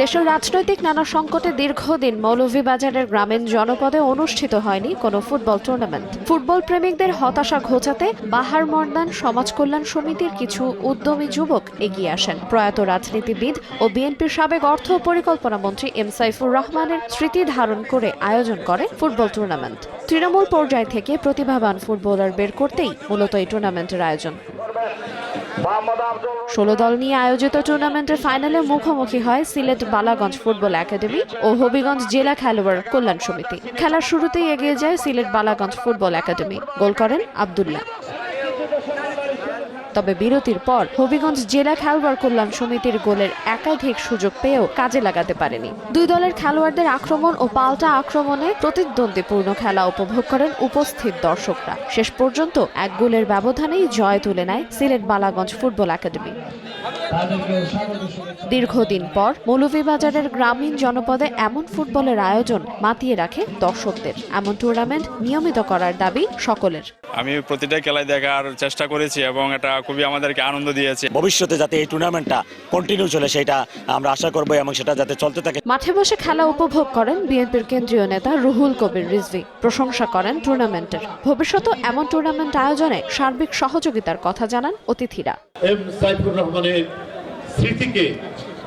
দেশের রাজনৈতিক নানা সংকটে দীর্ঘদিন মৌলভীবাজারের গ্রামীণ জনপদে অনুষ্ঠিত হয়নি কোনো ফুটবল টুর্নামেন্ট ফুটবল প্রেমিকদের হতাশা ঘোচাতে বাহার মর্দান সমাজ কল্যাণ সমিতির কিছু উদ্যমী যুবক এগিয়ে আসেন। প্রয়াত রাজনীতিবিদ ও বিএনপির সাবেক অর্থ পরিকল্পনা মন্ত্রী এম সাইফুর রহমানের স্মৃতি ধারণ করে আয়োজন করে ফুটবল টুর্নামেন্ট তৃণমূল পর্যায় থেকে প্রতিভাবান ফুটবলার বের করতেই মূলত এই টুর্নামেন্টের আয়োজন। ষোলো দল নিয়ে আয়োজিত টুর্নামেন্টের ফাইনালে মুখোমুখি হয় সিলেট বালাগঞ্জ ফুটবল একাডেমি ও হবিগঞ্জ জেলা খেলোয়াড় কল্যাণ সমিতি। খেলার শুরুতেই এগিয়ে যায় Sylhet Balaganj football academy. Goal করেন আবদুল্লাহ। তবে বিরতির পর হবিগঞ্জ জেলা খেলোয়াড় কল্যাণ সমিতির গোলের একাধিক সুযোগ পেয়েও কাজে লাগাতে পারেনি। দুই দলের খেলোয়াড়দের আক্রমণ ও পাল্টা আক্রমণে প্রতিদ্বন্দ্বীপূর্ণ খেলা উপভোগ করেন উপস্থিত দর্শকরা। শেষ পর্যন্ত এক গোলের ব্যবধানেই জয় তুলে নেয় সিলেট বালাগঞ্জ ফুটবল একাডেমি। দীর্ঘদিন পর মৌলভীবাজারের গ্রামীণ জনপদে এমন ফুটবলের আয়োজন মাতিয়ে রাখে দর্শকদের। এমন টুর্নামেন্ট নিয়মিত করার দাবি সকলের। আমি প্রতিটা খেলায় দেখার চেষ্টা করেছি এবং এটা খুবই আমাদেরকে আনন্দ দিয়েছে। ভবিষ্যতে যাতে এই টুর্নামেন্টটা কন্টিনিউ চলে সেটা আমরা আশা করব এবং সেটা যাতে চলতে থাকে। মাঠে বসে খেলা উপভোগ করেন বিএনপির কেন্দ্রীয় নেতা রুহুল কবির রিজভি। প্রশংসা করেন টুর্নামেন্টের ভবিষ্যতে এমন টুর্নামেন্ট আয়োজনে সার্বিক সহযোগিতার কথা জানান অতিথিরা। এম সাইফুর রহমানের স্মৃতিকে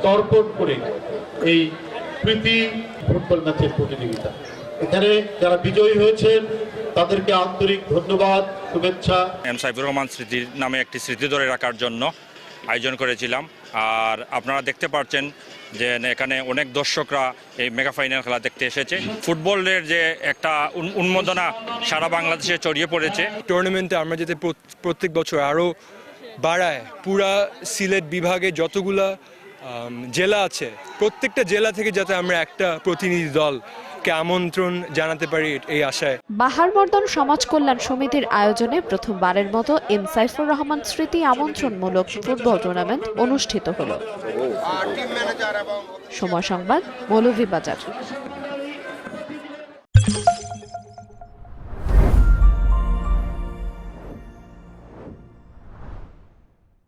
তর্পণ করে এই প্রীতি ফুটবল ম্যাচের প্রতিযোগিতা। এখানে যারা বিজয়ী হয়েছেন তাদেরকে আন্তরিক ধন্যবাদ শুভেচ্ছা। এম সাইফুর রহমান স্মৃতির নামে একটি স্মৃতি ধরে রাখার জন্য আয়োজন করেছিলাম। আর আপনারা দেখতে পাচ্ছেন যে এখানে অনেক দর্শকরা এই মেগা ফাইনাল খেলা দেখতে এসেছে। ফুটবলের যে একটা উন্মোদনা সারা বাংলাদেশে ছড়িয়ে পড়েছে। টুর্নামেন্টে আমরা যাতে প্রত- প্রত্যেক বছর আরও বাড়ায়। পুরা সিলেট বিভাগে যতগুলা জেলা আছে। প্রত্যেকটা জেলা থেকে যাতে আমরা একটা প্রতিনিধি দলকে আমন্ত্রণ জানাতে পারি এই আশায়। বাহারবর্ধন সমাজ কল্যাণ সমিতির আয়োজনে প্রথমবারের মতো এম সাইফুর রহমান স্মৃতি আমন্ত্রণমূলক ফুটবল টুর্নামেন্ট অনুষ্ঠিত হলো। সময় সংবাদ, মৌলভীবাজার।